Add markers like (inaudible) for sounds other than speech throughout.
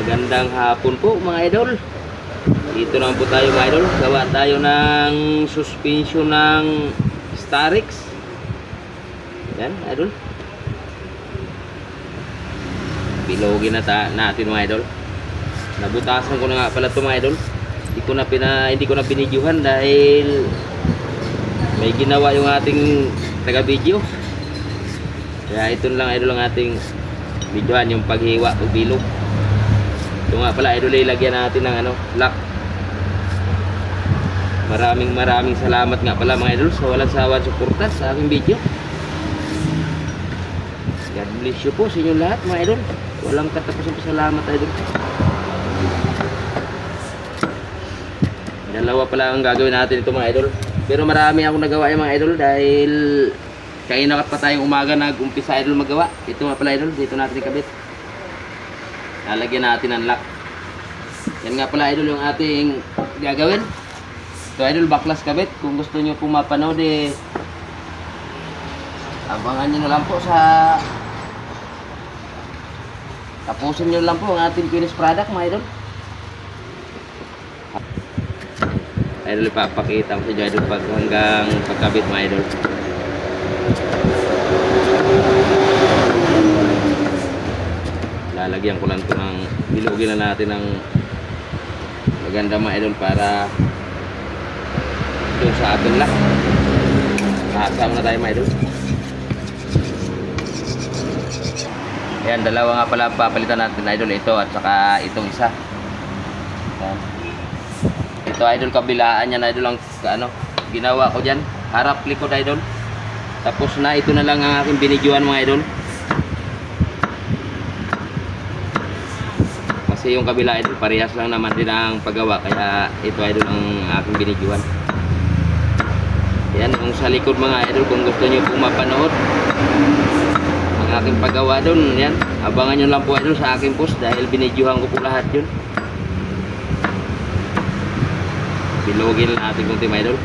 Magandang hapon po mga idol. Dito naman po tayo mga idol. Gawa tayo ng suspension ng Starix. Yan, idol. Bilogin na natin mga idol. Nabutasan ko na nga pala ito mga idol. Hindi ko na pina hindi ko na binidyuhan dahil may ginawa yung ating taga-video. Kaya ito lang idol ang ating videohan yung paghiwa o bilog. Ito nga pala idol ilagyan natin ng ano, lock. Maraming maraming salamat nga pala mga idol sa walang sawa suporta sa aking video. God bless you po sa inyo lahat mga idol. Walang katapusan pa salamat idol. Dalawa pala ang gagawin natin ito mga idol. Pero marami akong nagawa yung mga idol dahil kaina pa tayong umaga nag-umpisa idol magawa. Ito nga pala idol, dito natin ikabit. Lalagyan natin ng lock. Yan nga pala idol yung ating gagawin. Ito idol, baklas kabit. Kung gusto nyo pong mapanood eh, abangan nyo na lang po sa tapusin nyo lang po ang ating finished product mga idol. Idol, ipapakita ko sa idol pag hanggang pagkabit mga idol. Lalagyan ko lang ito ng bilugin na natin ng maganda mga idol para doon sa atin lang. Nakasama na tayo mga idol. Ayan, dalawa nga pala papalitan natin idol. Ito at saka itong isa. Ito idol kabilaan niya na idol ang ano, ginawa ko diyan. Harap likod idol. Tapos na ito na lang ang aking binidyoan mga idol. Kasi yung kabila idol parehas lang naman din ang paggawa kaya ito idol ang aking binidyoan. Yan yung sa likod mga idol kung gusto niyo pong mapanood ang aking paggawa doon. Yan, abangan niyo lang po idol sa aking post dahil binidyohan ko po lahat 'yun. Bilogin lang natin kung mga idol.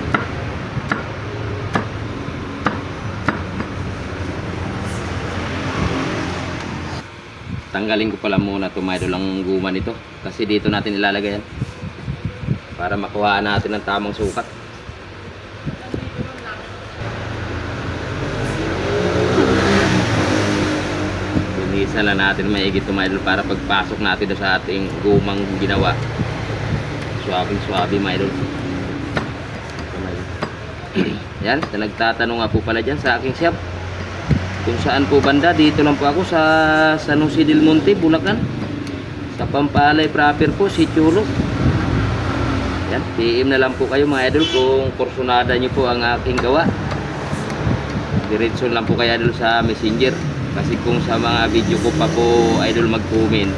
Tanggalin ko pala muna ito mga idol ang guma nito. Kasi dito natin ilalagay yan. Para makuha natin ang tamang sukat. Linisan lang natin maigit ito para pagpasok natin sa ating gumang ginawa. Suabing suabe mga idol (clears throat) yan nagtatanong nga po pala dyan sa aking shop kung saan po banda dito lang po ako sa San Jose del Monte, Bulacan. Sa Pampalay proper po si Chulo. Yan, PM na lang po kayo mga idol kung kursunada nyo po ang aking gawa. Diretso lang po kayo idol sa messenger. Kasi kung sa mga video ko pa po idol mag-comment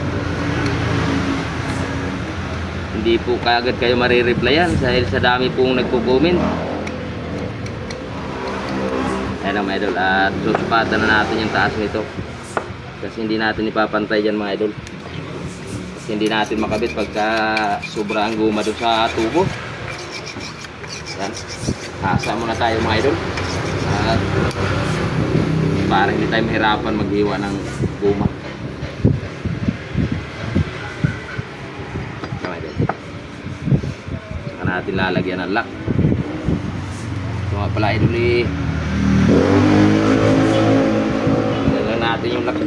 hindi po kaagad kayo marireplyan dahil sa dami pong nagpo-comment Ayan ang mga idol at susupatan na natin yung taas nito. Kasi hindi natin ipapantay dyan mga idol. Kasi hindi natin makabit pagka sobra ang guma doon sa tubo. Yan asa muna tayo mga idol. At para hindi tayo mahirapan maghiwa ng guma. Saka natin lalagyan ng lock. Ito nga pala idol eh Lagyan natin yung lock.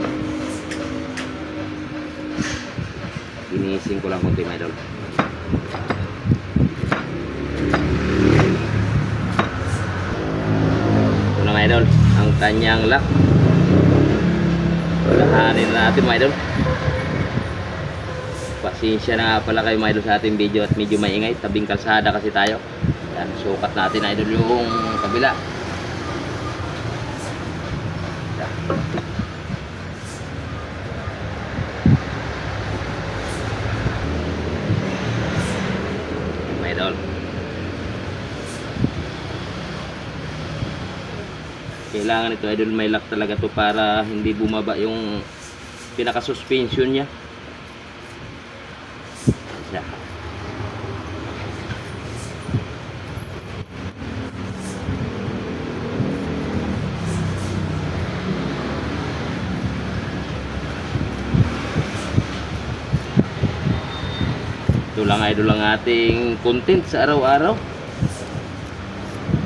Inisin ko lang konti, mga idol. Idol. Ang kanyang lock. Lahanin na natin, mga idol. Pasensya na nga pala kayo, mga idol, sa ating video at medyo maingay. Tabing kalsada kasi tayo. Yan, sukat natin, idol, yung kabila. May idol. Kailangan ito idol may lock talaga to para hindi bumaba yung pinaka suspension niya. Siya. Ito lang idol ang ating content sa araw-araw.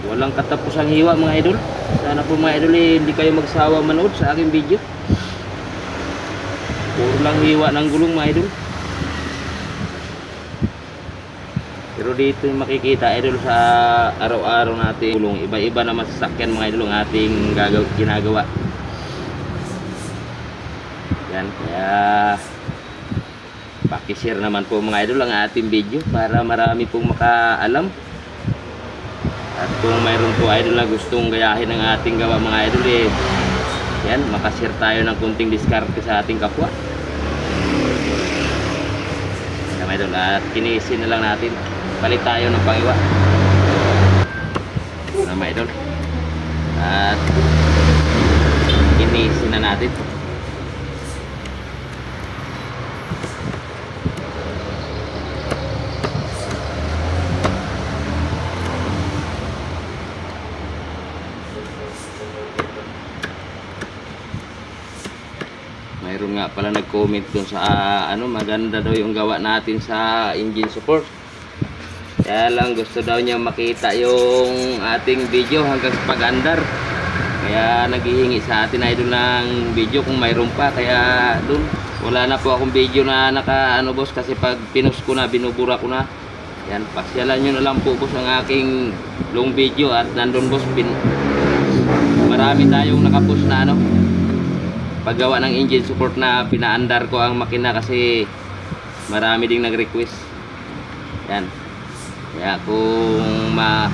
Walang katapusang hiwa mga idol. Sana po mga idol eh, hindi kayo magsawa manood sa aking video. Puro lang hiwa ng gulong mga idol. Pero dito makikita idol sa araw-araw natin gulong. Iba-iba na masasakyan mga idol ang ating gagaw ginagawa. Yan, kaya pakishare naman po mga idol ang ating video para marami pong makaalam. Kung mayroon po idol na gustong gayahin ang ating gawa mga idol eh, yan, makashare tayo ng kunting diskarte sa ating kapwa. Yan idol, at kinisin na lang natin. Palit tayo ng pangiwa. Yan mga idol. At kinisin na natin. Mayroon nga pala nag-comment dun sa ah, ano maganda daw yung gawa natin sa engine support. Kaya lang gusto daw niya makita yung ating video hanggang sa pag-andar. Kaya naghihingi sa atin idol ng video kung mayroon pa. Kaya dun wala na po akong video na naka ano boss kasi pag pinost ko na binubura ko na. Yan, pasyalan nyo na lang po boss ang aking long video at nandun boss pin marami tayong nakapost na ano paggawa ng engine support na pinaandar ko ang makina kasi marami ding nag-request. Yan. Kaya kung ma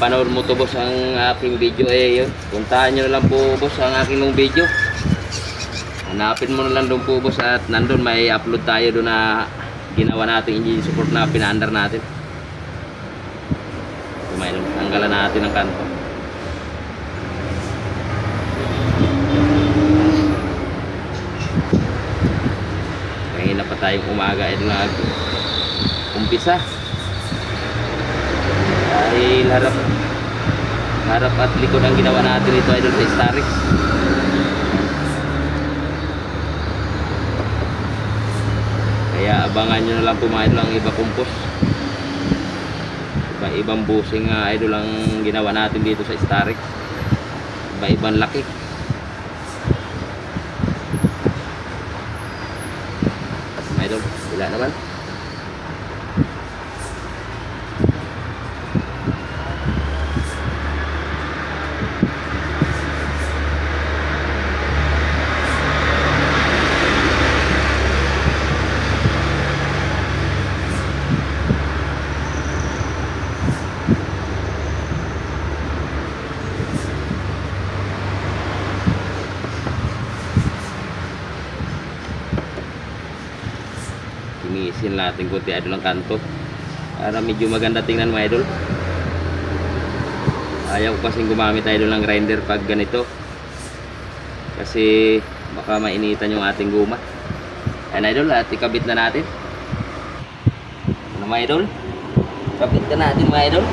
panood mo to boss ang aking video eh yun. Puntahan nyo na lang po boss ang aking video. Hanapin mo na lang doon po boss at nandun may upload tayo doon na ginawa natin engine support na pinaandar natin. Kumain tanggalan natin ang kanto Kanina pa tayong umaga ay nag umpisa. Dahil harap harap at likod ang ginawa natin ito doon sa Starix. Kaya abangan nyo na lang po mga idol ang iba kong post. Iba ibang busing uh, idol ang ginawa natin dito sa Starix. Iba ibang laki. Idol, wala naman. Tinisin natin kunti idol ang kanto. Para medyo maganda tingnan mga idol. Ayaw ko kasing gumamit idol ng grinder pag ganito. Kasi baka mainitan yung ating guma. Ayan idol, at ikabit na natin. Ano mga idol? Kabit na natin mga idol.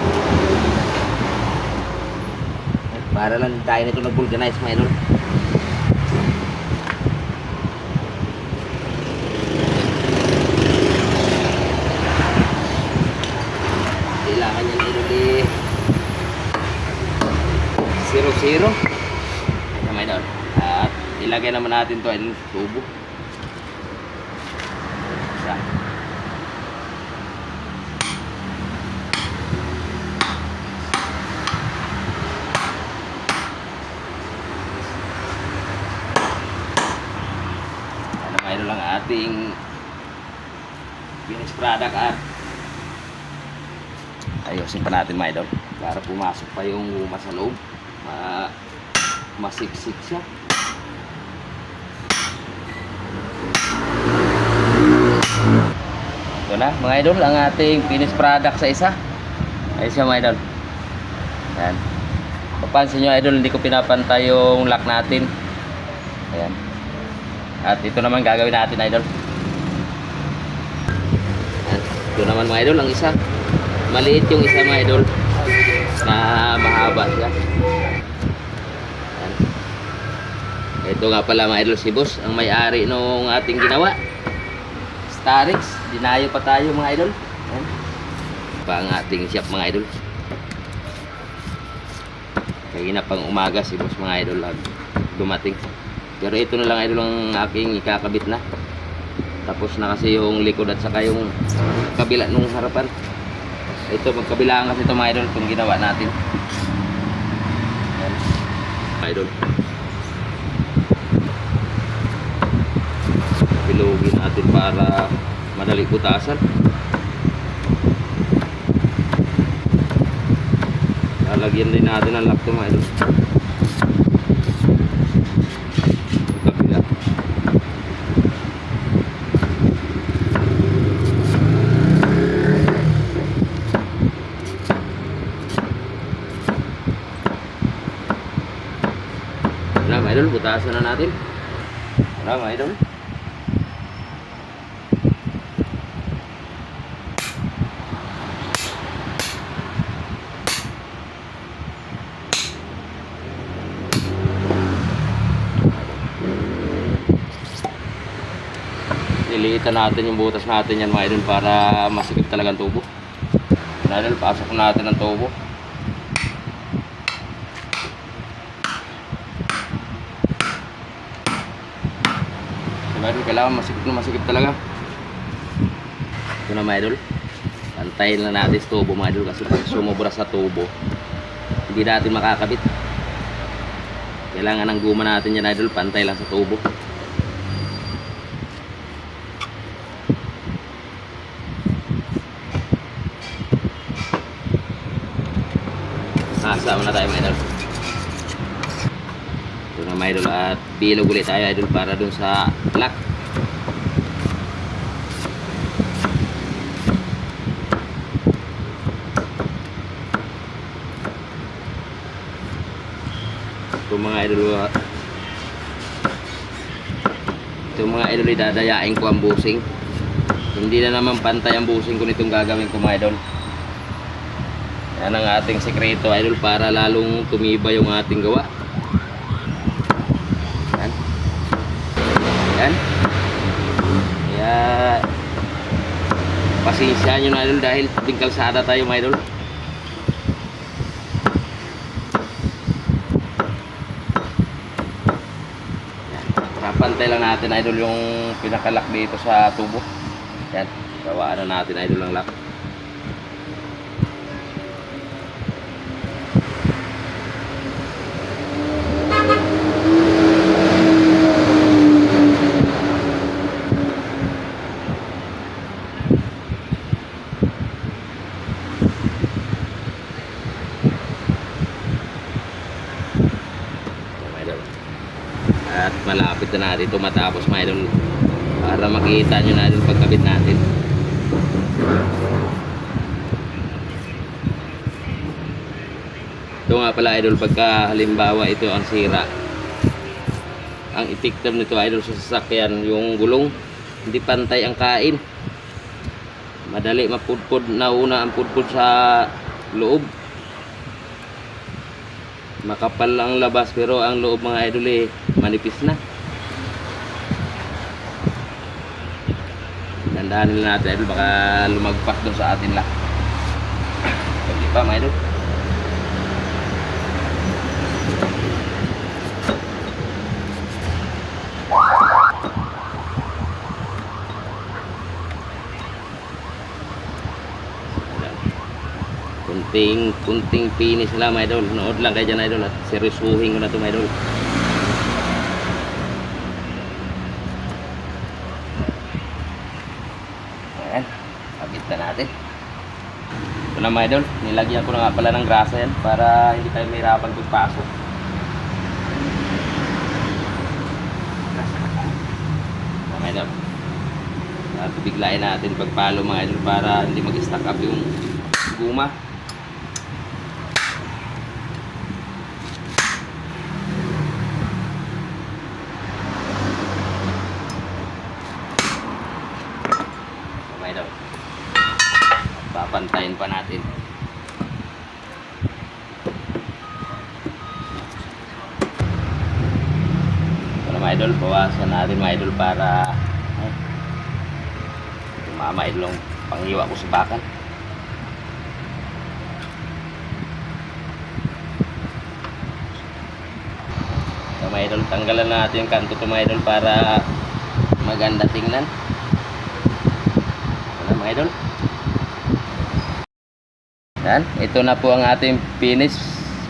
Para lang tayo nito nag-vulcanize mga idol. kailangan niya na iluli 0-0 kamay doon at ilagay naman natin to ay tubo. Isa. ano mayroon lang ating finished product at ayusin pa natin mga idol para pumasok pa yung guma sa loob Ma masiksik siya. Ito na mga idol ang ating finished product sa isa. Ayun siya mga idol. Yan papansin nyo idol hindi ko pinapantay yung lock natin. Ayan. At ito naman gagawin natin idol. Ayan. ito naman mga idol ang isa. Maliit yung isa mga idol na mahaba siya Yan. Ito nga pala mga idol si boss ang may-ari nung ating ginawa Starix, dinayo pa tayo mga idol. Ayan. Pa ang ating shop mga idol. Kaya pang umaga si boss mga idol dumating. Pero ito na lang idol ang aking ikakabit na. Tapos na kasi yung likod at saka yung kabila nung harapan. Ito magkabilaan kasi ito mga idol kung ginawa natin. Ayan. Idol. Bilugin natin para madali putasan. Lalagyan din natin ang laptop mga idol. Kabila. Wala mga idol, butasan na natin. Wala mga idol. Niliitan natin yung butas natin yan mga idol para masikip talaga ang tubo. Mga pasok natin ang tubo. Mga idol, kailangan masikip na masikip talaga. Ito na mga idol. Pantayin na natin sa tubo mga idol kasi pag sumobra sa tubo, hindi natin makakabit. Kailangan ng guma natin yan idol, pantay lang sa tubo. Nakasama na tayo mga idol. Ito na mga idol at bilog ulit tayo idol para dun sa lock. Ito mga idol ito mga idol idadayain ko ang busing. Hindi na naman pantay ang busing ko nitong gagawin ko mga idol. Yan ang ating sekreto idol para lalong tumibay yung ating gawa. Yan. Yan. Kaya pasensya nyo na idol dahil tabing kalsada tayo mga idol. Napantay lang natin idol yung pinakalak dito sa tubo. Yan. Gawaan na natin idol ang lock. mga idol. At malapit na natin ito matapos mga. Para makita nyo na yung pagkabit natin. Ito nga pala idol pagka halimbawa ito ang sira. Ang effective nito idol sa sasakyan yung gulong. Hindi pantay ang kain. Madali mapudpud na una ang pudpud sa loob makapal ang labas pero ang loob mga idol eh manipis na dandahanin lang natin idol baka lumagpas doon sa atin lang hindi pa mga idol. Kunting kunting finish lang mga idol. Nood lang kayo dyan idol. At seryosuhin ko na ito mga idol ayan kabit na natin ito na mga idol. Nilagyan ko na nga pala ng grasa yan para hindi tayo mahirapan pagpasok mga idol. Biglain natin pagpalo mga idol para hindi mag-stack up yung guma Okay daw. Papantayin pa natin. Para mga idol, bawasan natin mga idol para Mama ilong panghiwa ko sa bakal. So, mga idol, tanggalan natin yung kanto to mga idol para maganda tingnan. Ano mga idol? Yan, ito na po ang ating finished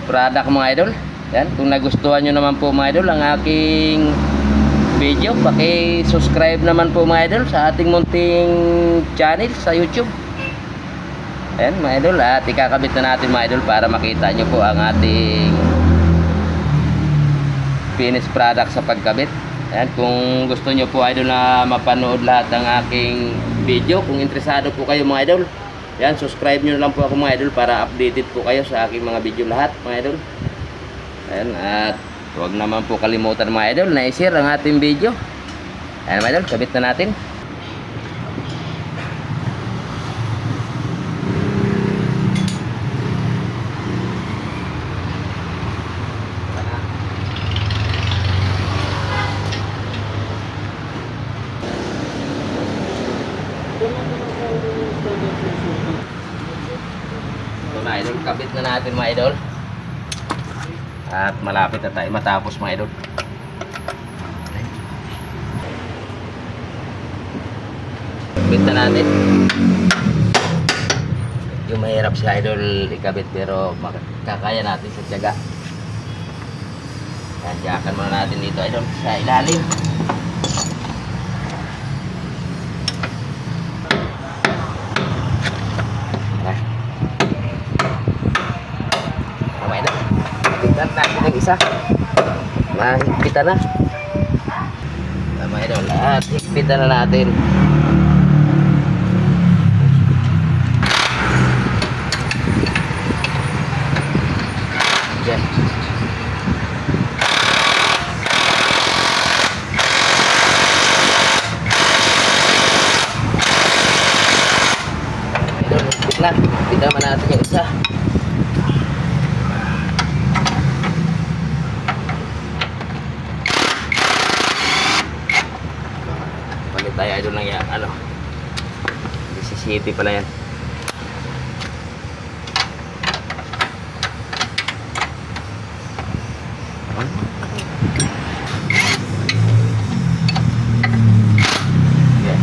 product mga idol. Yan, kung nagustuhan nyo naman po mga idol ang aking video, paki-subscribe naman po mga idol sa ating munting channel sa YouTube. Ayan mga idol, at ikakabit na natin mga idol para makita nyo po ang ating finished product sa pagkabit. Ayan, kung gusto nyo po idol na mapanood lahat ng aking video, kung interesado po kayo mga idol, yan, subscribe nyo lang po ako mga idol para updated po kayo sa aking mga video lahat mga idol. Ayan, at huwag naman po kalimutan mga idol na i-share ang ating video. Ayan mga idol, kabit na natin. Ito na idol, kabit na natin mga idol. Malapit na tayo matapos mga idol. Kabit na natin. Yung mahirap si idol ikabit pero kakaya natin sa tiyaga. Tadyakan muna natin dito idol sa ilalim. Nah. Kamay na. Higpitan natin ang isa. Mahigpitan na. Tama idol. At higpitan na natin. Yan. Idol, higpit na. Higpitan naman natin yung isa. Palit tayo idol ng yan. Ano? Mississippi pala yan. Yeah.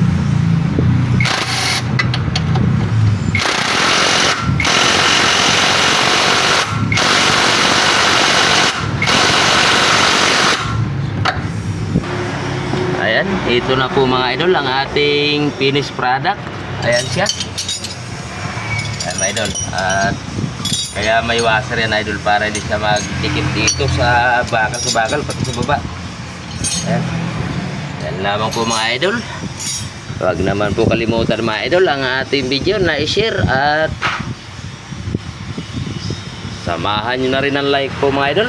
Ayan, ito na po mga idol ang ating finished product. Ayan siya. Ayan mga idol. At kaya may washer yan idol para hindi siya magdikit dito sa bakal sa bakal pati sa baba. Ayan. Ayan lamang po mga idol. Huwag naman po kalimutan mga idol ang ating video na i-share at samahan nyo na rin ang like po mga idol.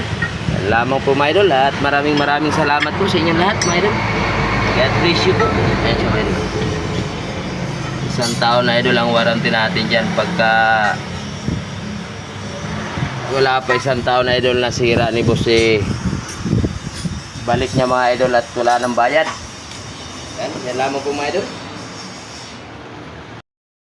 Ayan lamang po mga idol at maraming maraming salamat po sa inyong lahat mga idol. Bless you po. Siya mga idol. Isang taon na idol ang warranty natin dyan pagka wala pa isang taon na idol na sira ni boss eh balik niya mga idol at wala ng bayad yan, yan lamang po mga idol